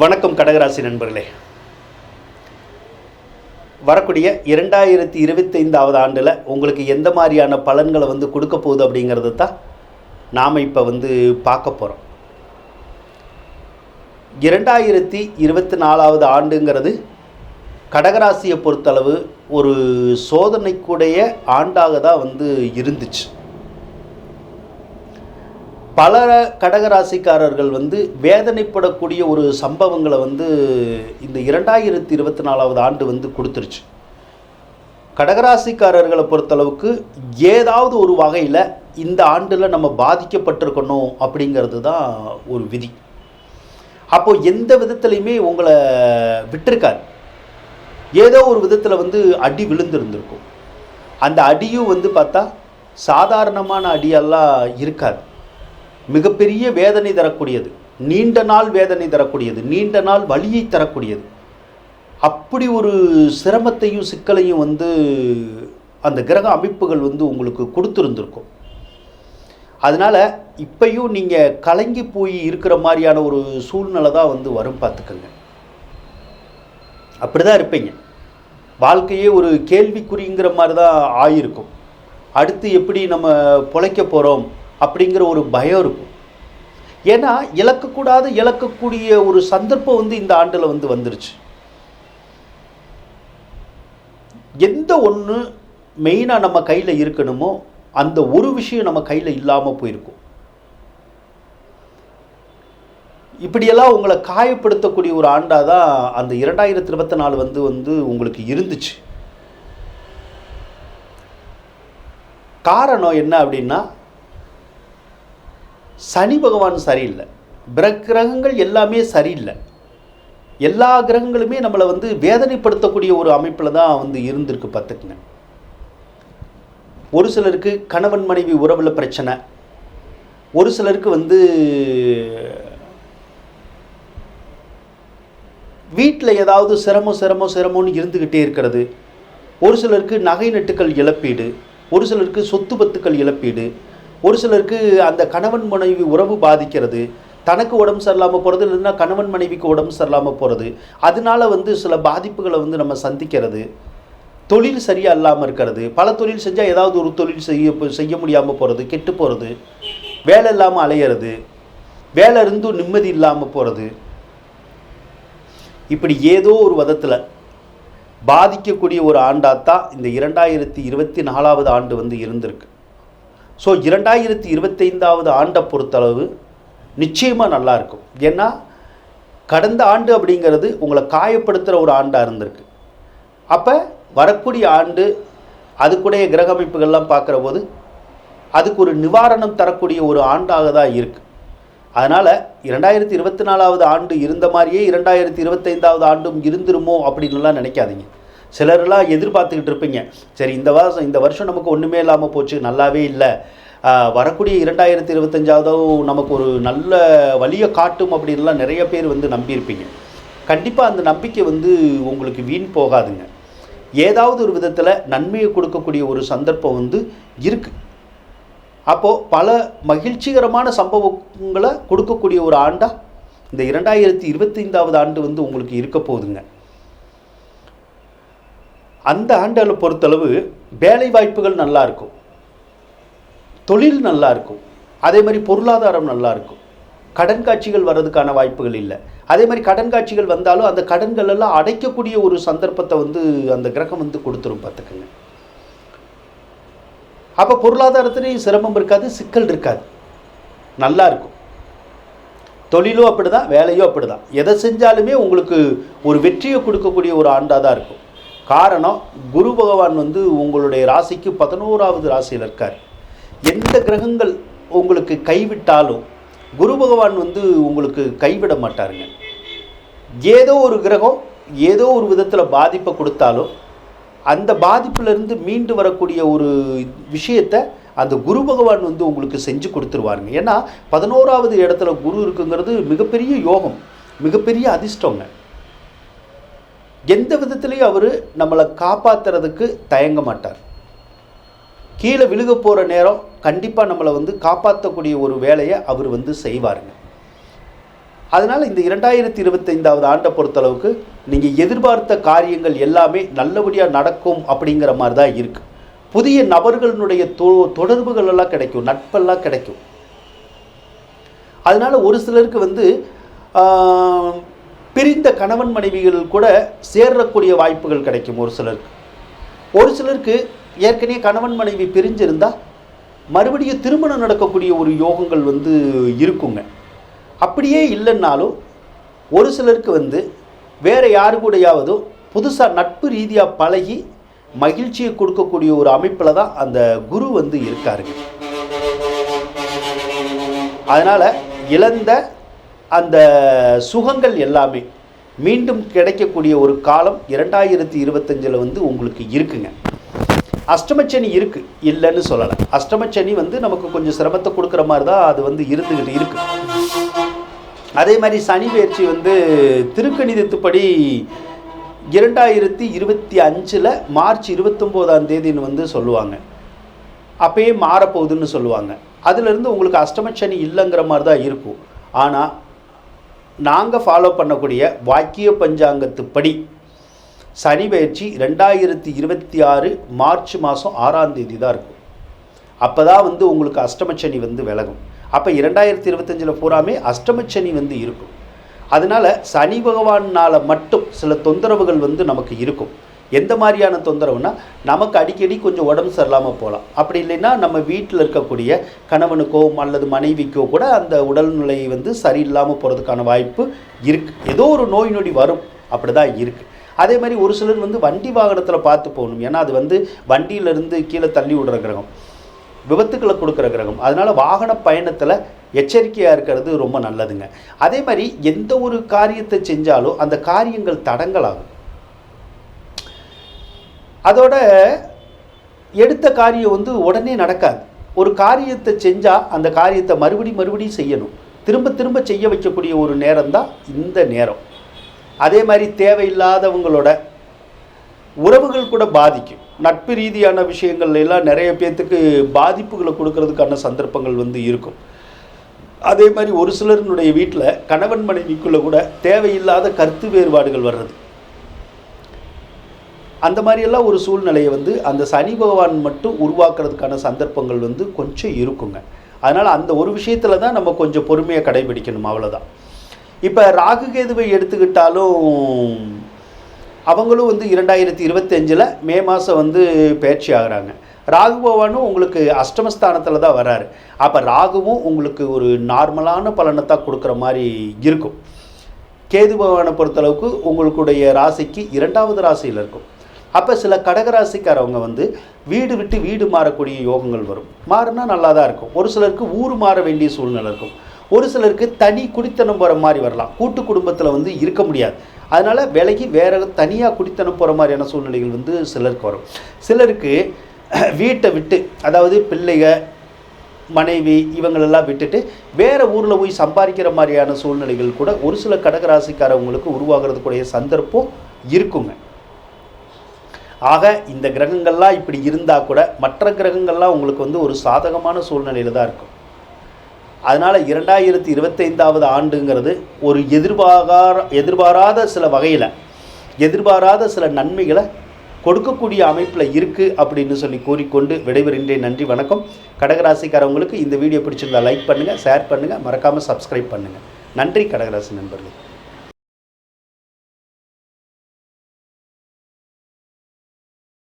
வணக்கம் கடகராசி நண்பர்களே. வரக்கூடிய இரண்டாயிரத்தி இருபத்தைந்தாவது ஆண்டில் உங்களுக்கு எந்த மாதிரியான பலன்களை வந்து கொடுக்க போகுது அப்படிங்கிறது தான் நாம் இப்போ வந்து பார்க்க போகிறோம் இரண்டாயிரத்தி இருபத்தி நாலாவது ஆண்டுங்கிறது கடகராசியை பொறுத்தளவு ஒரு சோதனைக்குடைய ஆண்டாக தான் வந்து இருந்துச்சு. பல கடகராசிக்காரர்கள் வந்து வேதனைப்படக்கூடிய ஒரு சம்பவங்களை வந்து இந்த இரண்டாயிரத்தி இருபத்தி நாலாவது ஆண்டு வந்து கொடுத்துருச்சு. கடகராசிக்காரர்களை பொறுத்தளவுக்கு ஏதாவது ஒரு வகையில் இந்த ஆண்டில் நம்ம பாதிக்கப்பட்டிருக்கணும் அப்படிங்கிறது தான் ஒரு விதி. அப்போது எந்த விதத்துலையுமே உங்களை விட்டுருக்காரு ஏதோ ஒரு விதத்தில் வந்து அடி விழுந்திருந்திருக்கும். அந்த அடியும் வந்து பார்த்தா சாதாரணமான அடியெல்லாம் இருக்காது. மிகப்பெரிய வேதனை தரக்கூடியது. நீண்ட நாள் வேதனை தரக்கூடியது. நீண்ட நாள் வழியை தரக்கூடியது. அப்படி ஒரு சிரமத்தையும் சிக்கலையும் வந்து அந்த கிரக அமைப்புகள் வந்து உங்களுக்கு கொடுத்துருந்துருக்கும். அதனால் இப்பையும் நீங்கள் கலங்கி போய் இருக்கிற மாதிரியான ஒரு சூழ்நிலை தான் வந்து வரும் பார்த்துக்கோங்க. அப்படி தான் இருப்பீங்க. வாழ்க்கையே ஒரு கேள்விக்குறிங்கிற மாதிரி தான் ஆயிருக்கும். அடுத்து எப்படி நம்ம பொழைக்க போகிறோம் அப்படிங்கிற ஒரு பயம் இருக்கும். ஏன்னா இழக்கக்கூடாது இழக்கக்கூடிய ஒரு சந்தர்ப்பம் வந்து இந்த ஆண்டில் வந்து வந்துருச்சு. எந்த ஒன்று மெயினாக நம்ம கையில் இருக்கணுமோ அந்த ஒரு விஷயம் நம்ம கையில் இல்லாமல் போயிருக்கும். இப்படியெல்லாம் உங்களை காயப்படுத்தக்கூடிய ஒரு ஆண்டாக தான் அந்த இரண்டாயிரத்தி இருபத்தி நாலு வந்து வந்து உங்களுக்கு இருந்துச்சு. காரணம் என்ன அப்படின்னா சனி பகவான் சரியில்லை. பிற கிரகங்கள் எல்லாமே சரியில்லை. எல்லா கிரகங்களுமே நம்மளை வந்து வேதனைப்படுத்தக்கூடிய ஒரு அமைப்பில் தான் வந்து இருந்திருக்கு பார்த்துக்குங்க ஒரு சிலருக்கு கணவன் மனைவி உறவில் பிரச்சனை. ஒரு சிலருக்கு வந்து வீட்டில் ஏதாவது சிரமம் சிரமம் சிரமம்னு இருந்துக்கிட்டே இருக்கிறது. ஒரு சிலருக்கு நகை நட்டுக்கள் இழப்பீடு. ஒரு சிலருக்கு சொத்து பத்துக்கள் இழப்பீடு. ஒரு சிலருக்கு அந்த கணவன் மனைவி உறவு பாதிக்கிறது. தனக்கு உடம்பு சரியில்லாமல் போகிறது இல்லைன்னா கணவன் மனைவிக்கு உடம்பு சரியில்லாமல் போகிறது அதனால வந்து சில பாதிப்புகளை வந்து நம்ம சந்திக்கிறது. தொழில் சரியாக இல்லாமல் இருக்கிறது. பல தொழில் செஞ்சால் ஏதாவது ஒரு தொழில் செய்ய செய்ய முடியாமல் போகிறது கெட்டு போகிறது வேலை இல்லாமல் அலையிறது. வேலை இருந்தும் நிம்மதி இல்லாமல் போகிறது இப்படி ஏதோ ஒரு விதத்தில் பாதிக்கக்கூடிய ஒரு ஆண்டாத்தான் இந்த இரண்டாயிரத்தி இருபத்தி நாலாவது ஆண்டு வந்து இருந்திருக்கு. ஸோ இரண்டாயிரத்தி இருபத்தைந்தாவது ஆண்டை பொறுத்தளவு நிச்சயமாக நல்லாயிருக்கும் ஏன்னா கடந்த ஆண்டு அப்படிங்கிறது உங்களை காயப்படுத்துகிற ஒரு ஆண்டாக இருந்திருக்கு. அப்போ வரக்கூடிய ஆண்டு அதுக்குடைய கிரக அமைப்புகள்லாம் பார்க்குற போது அதுக்கு ஒரு நிவாரணம் தரக்கூடிய ஒரு ஆண்டாக தான் இருக்குது அதனால் இரண்டாயிரத்தி இருபத்தி நாலாவது ஆண்டு இருந்த மாதிரியே இரண்டாயிரத்தி இருபத்தைந்தாவது ஆண்டும் இருந்துருமோ அப்படின்லாம் நினைக்காதீங்க. சிலரெல்லாம் எதிர்பார்த்துக்கிட்டு இருப்பீங்க. சரி இந்த வருஷம் இந்த வருஷம் நமக்கு ஒன்றுமே இல்லாமல் போச்சு நல்லாவே இல்லை. வரக்கூடிய இரண்டாயிரத்தி இருபத்தஞ்சாவதும் நமக்கு ஒரு நல்ல வழியை காட்டும் அப்படின்லாம் நிறைய பேர் வந்து நம்பியிருப்பீங்க. கண்டிப்பாக அந்த நம்பிக்கை வந்து உங்களுக்கு வீண் போகாதுங்க. ஏதாவது ஒரு விதத்தில் நன்மையை கொடுக்கக்கூடிய ஒரு சந்தர்ப்பம் வந்து இருக்குது அப்போது பல மகிழ்ச்சிகரமான சம்பவங்களை கொடுக்கக்கூடிய ஒரு ஆண்டாக இந்த இரண்டாயிரத்தி இருபத்தைந்தாவது ஆண்டு வந்து உங்களுக்கு இருக்க போகுதுங்க. அந்த ஆண்டில் பொறுத்தளவு வேலை வாய்ப்புகள் நல்லா இருக்கும். தொழில் நல்லா இருக்கும். அதே மாதிரி பொருளாதாரம் நல்லா இருக்கும். கடன் காட்சிகள் வர்றதுக்கான வாய்ப்புகள் இல்லை. அதே மாதிரி கடன் காட்சிகள் வந்தாலும் அந்த கடன்கள் எல்லாம் அடைக்கக்கூடிய ஒரு சந்தர்ப்பத்தை வந்து அந்த கிரகம் வந்து கொடுத்துரும் பார்த்துக்குங்க. அப்போ பொருளாதாரத்துலேயும் சிரமம் இருக்காது சிக்கல் இருக்காது. நல்லா இருக்கும். தொழிலும் அப்படி தான் வேலையும் அப்படி தான் எதை செஞ்சாலுமே உங்களுக்கு ஒரு வெற்றியை கொடுக்கக்கூடிய ஒரு ஆண்டாக தான் இருக்கும். காரணம் குரு பகவான் வந்து உங்களுடைய ராசிக்கு பதினோராவது ராசியில் இருக்கார். எந்த கிரகங்கள் உங்களுக்கு கைவிட்டாலும் குரு பகவான் வந்து உங்களுக்கு கைவிட மாட்டாருங்க. ஏதோ ஒரு கிரகம் ஏதோ ஒரு விதத்தில் பாதிப்பை கொடுத்தாலும் அந்த பாதிப்பிலிருந்து மீண்டு வரக்கூடிய ஒரு விஷயத்தை அந்த குரு பகவான் வந்து உங்களுக்கு செஞ்சு கொடுத்துருவாருங்க. ஏன்னா பதினோராவது இடத்துல குரு இருக்குங்கிறது மிகப்பெரிய யோகம் மிகப்பெரிய அதிர்ஷ்டங்க. எந்த விதத்துலேயும் அவர் நம்மளை காப்பாற்றுறதுக்கு தயங்க மாட்டார். கீழே விழுக போகிற நேரம் கண்டிப்பாக நம்மளை வந்து காப்பாற்றக்கூடிய ஒரு வேலையை அவர் வந்து செய்வாருங்க. அதனால் இந்த இரண்டாயிரத்தி இருபத்தைந்தாவது ஆண்டை பொறுத்தளவுக்கு நீங்கள் எதிர்பார்த்த காரியங்கள் எல்லாமே நல்லபடியாக நடக்கும் அப்படிங்கிற மாதிரி தான் இருக்குது புதிய நபர்களுடைய தொ தொடர்புகள் எல்லாம் கிடைக்கும் நட்பெல்லாம் கிடைக்கும். அதனால் ஒரு சிலருக்கு வந்து பிரிந்த கணவன் மனைவிகள் கூட சேர்றக்கூடிய வாய்ப்புகள் கிடைக்கும் ஒரு சிலருக்கு. ஒரு சிலருக்கு ஏற்கனவே கணவன் மனைவி பிரிஞ்சிருந்தா மறுபடியும் திருமணம் நடக்கக்கூடிய ஒரு யோகங்கள் வந்து இருக்குங்க. அப்படியே இல்லைன்னாலும் ஒரு சிலருக்கு வந்து வேறு யாரு கூடையாவது புதுசாக நட்பு ரீதியாக பழகி மகிழ்ச்சியை கொடுக்கக்கூடிய ஒரு அமைப்பில் தான் அந்த குரு வந்து இருக்காருங்க. அதனால் இழந்த அந்த சுகங்கள் எல்லாமே மீண்டும் கிடைக்கக்கூடிய ஒரு காலம் இரண்டாயிரத்தி இருபத்தஞ்சில் வந்து உங்களுக்கு இருக்குங்க. அஷ்டமச்சனி இருக்குது இல்லைன்னு சொல்லலை. அஷ்டமச்சனி வந்து நமக்கு கொஞ்சம் சிரமத்தை கொடுக்குற மாதிரி தான் அது வந்து இருந்துக்கிட்டு இருக்குது அதே மாதிரி சனி பயிற்சி வந்து திருக்கணிதத்துப்படி இரண்டாயிரத்தி இருபத்தி அஞ்சில் மார்ச் இருபத்தொம்போதாம் தேதின்னு வந்து சொல்லுவாங்க. அப்பயே மாறப்போகுதுன்னு சொல்லுவாங்க. அதுலேருந்து உங்களுக்கு அஷ்டமச்சனி இல்லைங்கிற மாதிரி தான் இருக்கும். ஆனால் நாங்கள் ஃபாலோ பண்ணக்கூடிய வாக்கிய பஞ்சாங்கத்துப்படி சனி பயிற்சி ரெண்டாயிரத்தி இருபத்தி ஆறு மார்ச் மாதம் ஆறாம் தேதி தான் இருக்கும். அப்போ தான் வந்து உங்களுக்கு அஷ்டமச்சனி வந்து விலகும். அப்போ இரண்டாயிரத்தி இருபத்தஞ்சில் பூராமே அஷ்டமச்சனி வந்து இருக்கும். அதனால் சனி பகவானால் மட்டும் சில தொந்தரவுகள் வந்து நமக்கு இருக்கும். எந்த மாதிரியான தொந்தரவுனா நமக்கு அடிக்கடி கொஞ்சம் உடம்பு சரியில்லாமல் போகலாம். அப்படி இல்லைன்னா நம்ம வீட்டில் இருக்கக்கூடிய கணவனுக்கோ அல்லது மனைவிக்கோ கூட அந்த உடல்நிலை வந்து சரியில்லாமல் போகிறதுக்கான வாய்ப்பு இருக்குது ஏதோ ஒரு நோய் நொடி வரும். அப்படி தான் இருக்குது அதே மாதிரி ஒரு சிலர் வந்து வண்டி வாகனத்தில் பார்த்து போகணும். ஏன்னா அது வந்து வண்டியிலேருந்து கீழே தள்ளி விடுற கிரகம். விபத்துக்களை கொடுக்குற கிரகம். அதனால் வாகன பயணத்தில் எச்சரிக்கையாக இருக்கிறது ரொம்ப நல்லதுங்க. அதே மாதிரி எந்த ஒரு காரியத்தை செஞ்சாலும் அந்த காரியங்கள் தடங்கலாகும் அதோட எடுத்த காரியம் வந்து உடனே நடக்காது. ஒரு காரியத்தை செஞ்சால் அந்த காரியத்தை மறுபடி மறுபடியும் செய்யணும். திரும்ப திரும்ப செய்ய வைக்கக்கூடிய ஒரு நேரம் தான் இந்த நேரம். அதே மாதிரி தேவையில்லாதவங்களோட உறவுகள் கூட பாதிக்கும். நட்பு ரீதியான விஷயங்கள்ல எல்லாம் நிறைய பேர்த்துக்கு பாதிப்புகளை கொடுக்கறதுக்கான சந்தர்ப்பங்கள் வந்து இருக்கும். அதே மாதிரி ஒரு சிலருனுடைய வீட்டில் கணவன் மனைவிக்குள்ளே கூட தேவையில்லாத கருத்து வேறுபாடுகள் வர்றது. அந்த மாதிரியெல்லாம் ஒரு சூழ்நிலையை வந்து அந்த சனி பகவான் மட்டும் உருவாக்குறதுக்கான சந்தர்ப்பங்கள் வந்து கொஞ்சம் இருக்குங்க. அதனால் அந்த ஒரு விஷயத்தில் தான் நம்ம கொஞ்சம் பொறுமையாக கடைபிடிக்கணும் அவ்வளோதான் இப்போ ராகு கேதுவை எடுத்துக்கிட்டாலும் அவங்களும் வந்து இரண்டாயிரத்தி இருபத்தஞ்சில் மே மாதம் வந்து பயிற்சி ஆகுறாங்க. ராகு பகவானும் உங்களுக்கு அஷ்டமஸ்தானத்தில் தான் வராரு. அப்போ ராகுவும் உங்களுக்கு ஒரு நார்மலான பலனை தான் கொடுக்குற மாதிரி இருக்கும். கேது பகவானை பொறுத்தளவுக்கு உங்களுடைய ராசிக்கு இரண்டாவது ராசியில் இருக்கும். அப்போ சில கடகராசிக்காரவங்க வந்து வீடு விட்டு வீடு மாறக்கூடிய யோகங்கள் வரும். மாறினா நல்லா தான் இருக்கும். ஒரு சிலருக்கு ஊர் மாற வேண்டிய சூழ்நிலை இருக்கும். ஒரு சிலருக்கு தனி குடித்தனம் போகிற மாதிரி வரலாம். கூட்டு குடும்பத்தில் வந்து இருக்க முடியாது. அதனால் விலகி வேற தனியாக குடித்தனம் போகிற மாதிரியான சூழ்நிலைகள் வந்து சிலருக்கு வரும். சிலருக்கு வீட்டை விட்டு அதாவது பிள்ளைக மனைவி இவங்களெல்லாம் விட்டுட்டு வேறு ஊரில் போய் சம்பாதிக்கிற மாதிரியான சூழ்நிலைகள் கூட ஒரு சில கடகராசிக்காரவங்களுக்கு உருவாகிறதுக்குடைய சந்தர்ப்பம் இருக்குங்க. ஆக இந்த கிரகங்கள்லாம் இப்படி இருந்தால் கூட மற்ற கிரகங்கள்லாம் உங்களுக்கு வந்து ஒரு சாதகமான சூழ்நிலையில் தான் இருக்கும். அதனால் இரண்டாயிரத்தி இருபத்தைந்தாவது ஆண்டுங்கிறது ஒரு எதிர்பாராத எதிர்பாராத சில வகையில் எதிர்பாராத சில நன்மைகளை கொடுக்கக்கூடிய அமைப்பில் இருக்குது அப்படின்னு சொல்லி கூறிக்கொண்டு விடைபெறுகின்றேன். நன்றி வணக்கம். கடகராசிக்காரவங்களுக்கு இந்த வீடியோ பிடிச்சிருந்தா லைக் பண்ணுங்கள் ஷேர் பண்ணுங்கள் மறக்காமல் சப்ஸ்கிரைப் பண்ணுங்கள் நன்றி கடகராசி நண்பர்களே.